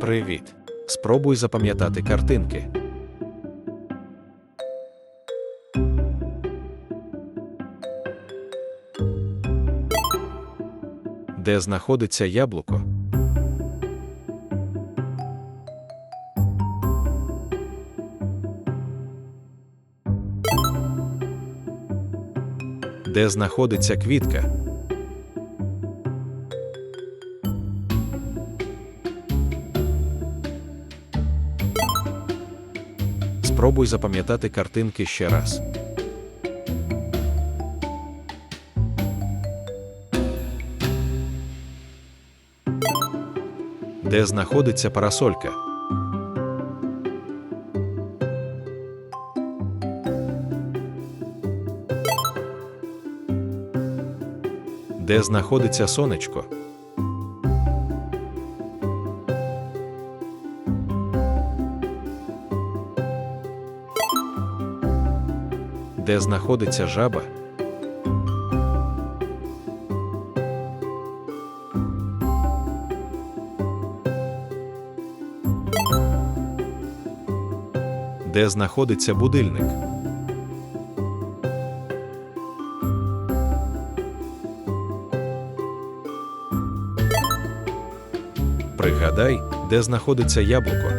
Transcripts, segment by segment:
Привіт. Спробуй запам'ятати картинки. Де знаходиться яблуко? Де знаходиться квітка? Спробуй запам'ятати картинки ще раз. Де знаходиться парасолька? Де знаходиться сонечко? Де знаходиться жаба? Де знаходиться будильник? Пригадай, де знаходиться яблуко.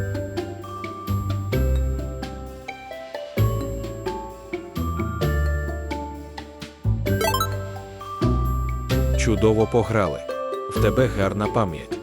Чудово пограли. В тебе гарна пам'ять.